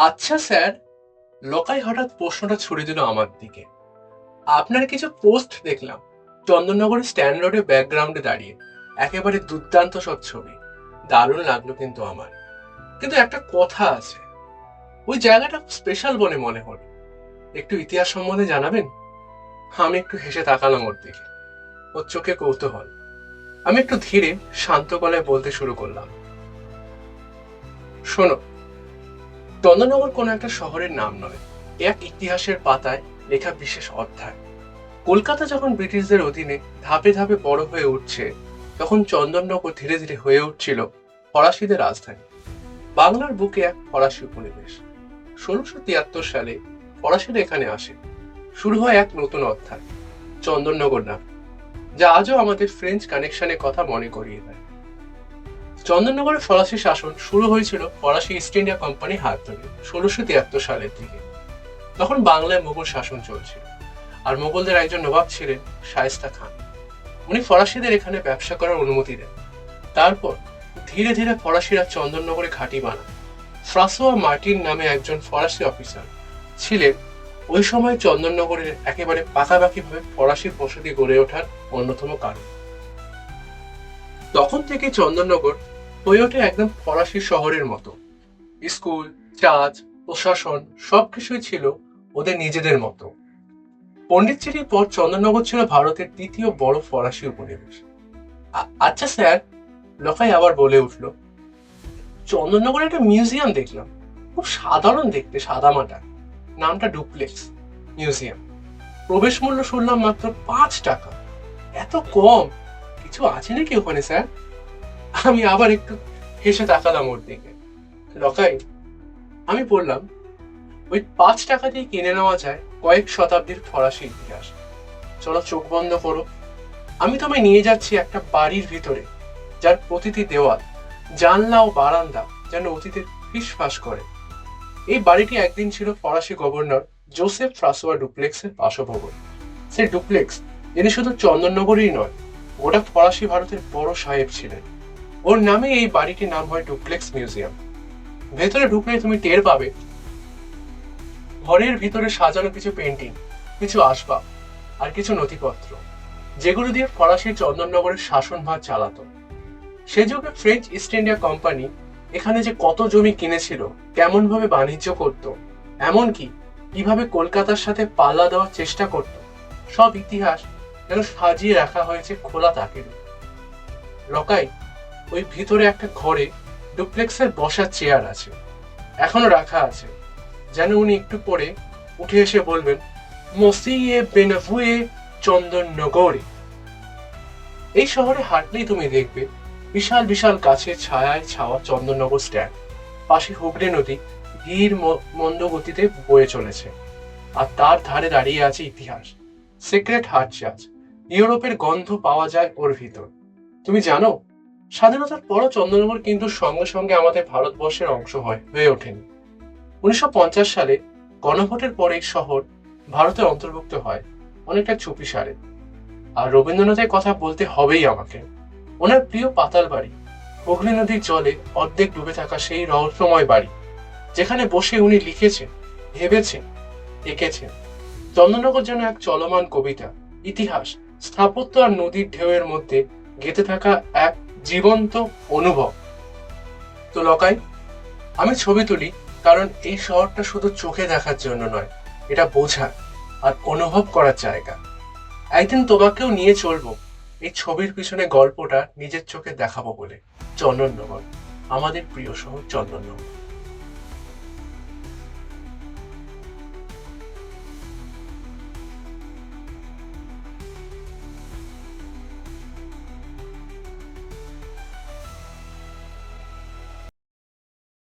আচ্ছা স্যার। লোকাই হঠাৎ প্রশ্নটা ছুড়ে দিল আমার দিকে। আপনার কিছু পোস্ট দেখলাম। চন্দননগরের স্ট্যান্ড রোডে ব্যাকগ্রাউন্ডে দাঁড়িয়ে। একেবারে দুর্দান্ত সব ছবি। দারুণ লাগল কিন্তু আমার। কিন্তু একটা কথা আছে। ওই জায়গাটা স্পেশাল বলে মনে হলো। একটু ইতিহাস সম্বন্ধে জানাবেন? আমি একটু হেসে তাকালাম ওর দিকে। ওর চোখে কৌতূহল। আমি একটু ধীরে শান্ত গলায় বলতে শুরু করলাম। শোনো চন্দননগর কোনো একটা শহরের নাম নয়, এক ইতিহাসের পাতায় লেখা বিশেষ অধ্যায়। কলকাতা যখন ব্রিটিশদের অধীনে ধাপে ধাপে বড় হয়ে উঠছে, তখন চন্দননগর ধীরে ধীরে হয়ে উঠছিল ফরাসিদের রাজধানী। বাংলার বুকে এক ফরাসি উপনিবেশ। ষোলোশো তিয়াত্তর সালে ফরাসিরা এখানে আসে। শুরু হয় এক নতুন অধ্যায়, চন্দননগর নাম, যা আজও আমাদের ফ্রেঞ্চ কানেকশনের কথা মনে করিয়ে দেয়। চন্দননগরের ফরাসি শাসন শুরু হয়েছিল ফরাসি ইস্ট ইন্ডিয়া কোম্পানির হাত ধরে, ষোলোশো তিয়াত্তর সালের দিকে। তখন বাংলায় মোগল শাসন চলছিল আর মোগলদের একজন নবাব ছিলেন শায়েস্তা খান। উনি ফরাসিদের এখানে ব্যবসা করার অনুমতি দেন। তারপর ধীরে ধীরে ফরাসিরা চন্দননগরে ঘাঁটি বানায়। ফ্রাসোয়া মার্টিন নামে একজন ফরাসি অফিসার ছিলেন। ওই সময় চন্দননগরের একেবারে পাকাপাকিভাবে ফরাসি বসতি গড়ে ওঠার অন্যতম কারণ। তখন থেকে চন্দননগর ওঠে একদম ফরাসি শহরের মতো। স্কুল, চার্চ, প্রশাসন সবকিছুই ছিল ওদের নিজেদের মতো। পণ্ডিতচিরির পর চন্দননগর ছিল ভারতের তৃতীয় বড় ফরাসি উপনিবেশ। আচ্ছা স্যার, লোকাই আবার বলে উঠল, চন্দননগরে একটা মিউজিয়াম দেখলাম। খুব সাধারণ দেখতে, সাদামাটা। নামটা ডুপ্লেক্স মিউজিয়াম। প্রবেশ মূল্য শুনলাম মাত্র পাঁচ টাকা। এত কম। কিছু আছে নাকি ওখানে, স্যার? আমি আবার একটু হেসে তাকালাম ওর দিকে। লকাই আমি বললাম, ওই পাঁচ টাকা দিয়ে কিনে নেওয়া যায় কয়েক শতাব্দীর ফরাসি ইতিহাস। চলো চোখ বন্ধ করো। আমি তোমায় নিয়ে যাচ্ছি একটা বাড়ির ভিতরে, যার প্রতিটি দেওয়াল, জানলা ও বারান্দা যেন অতীতের ফিসফাস করে। এই বাড়িটি একদিন ছিল ফরাসি গভর্নর জোসেফ ফ্রাসোয়া ডুপ্লেক্সের বাসভবন। সেই ডুপ্লেক্স, যিনি শুধু চন্দননগরই নয়, গোটা ফরাসি ভারতের বড় সাহেব ছিলেন। ওর নামে এই বাড়িটির নাম হয় ডুপ্লেক্স মিউজিয়াম। ভেতরে ঢুকলে তুমি টের পাবে। ঘরের ভিতরে সাজানো কিছু পেন্টিং কিছু আসবাব, আর কিছু নথিপত্র, যেগুলো দিয়ে ফরাসি চন্দননগরের শাসনভার চালাতো। সে যুগে ফ্রেঞ্চ ইস্ট ইন্ডিয়া কোম্পানি এখানে যে কত জমি কিনেছিল কেমন ভাবে বাণিজ্য করত, এমনকি কীভাবে কলকাতার সাথে পাল্লা দেওয়ার চেষ্টা করত, সব ইতিহাস যেন সাজিয়ে রাখা হয়েছে খোলা তাকের লকাই ওই ভিতরে একটা ঘরে ডুপ্লেক্সের বসার চেয়ার আছে। এখনও রাখা আছে। যেন উনি একটু পরে উঠে এসে বলবেন, মসিয়ে বেনাফুয়ে চন্দননগরে এই শহরে হাঁটলেই তুমি দেখবে বিশাল বিশাল গাছের ছায়ায় ছাওয়া চন্দননগর স্ট্যান্ড। পাশে হুগলি নদী ধীর মন্দ গতিতে বয়ে চলেছে। আর তার ধারে দাঁড়িয়ে আছে ইতিহাস। সিক্রেট হার্ট চার্চ ইউরোপের গন্ধ পাওয়া যায় ওর ভিতর। তুমি জানো স্বাধীনতার পরও চন্দননগর কিন্তু সঙ্গে সঙ্গে আমাদের ভারতবর্ষের অংশ হয়, হয়ে ওঠেনি। উনিশশো সালে গণভোটের পর এই শহর ভারতের অন্তর্ভুক্ত হয়, অনেকটা চুপি সারে। আর রবীন্দ্রনাথের কথা বলতে হবেই আমাকে। ওনার প্রিয় পাতাল বাড়ি হুগলি নদীর জলে অর্ধেক ডুবে থাকা সেই রহস্যময় বাড়ি, যেখানে বসে উনি লিখেছেন, ভেবেছেন, এঁকেছেন। চন্দননগর যেন এক চলমান কবিতা, ইতিহাস, স্থাপত্য আর নদীর ঢেউয়ের মধ্যে গেঁথে থাকা এক জীবন্ত অনুভব। তো লকাই, আমি ছবি তুলি কারণ এই শহরটা শুধু চোখে দেখার জন্য নয়, এটা বোঝার আর অনুভব করার জায়গা। একদিন তোমাকেও নিয়ে চলবো এই ছবির পিছনে গল্পটা নিজের চোখে দেখাবো বলে। চন্দননগর, আমাদের প্রিয় শহর চন্দননগর।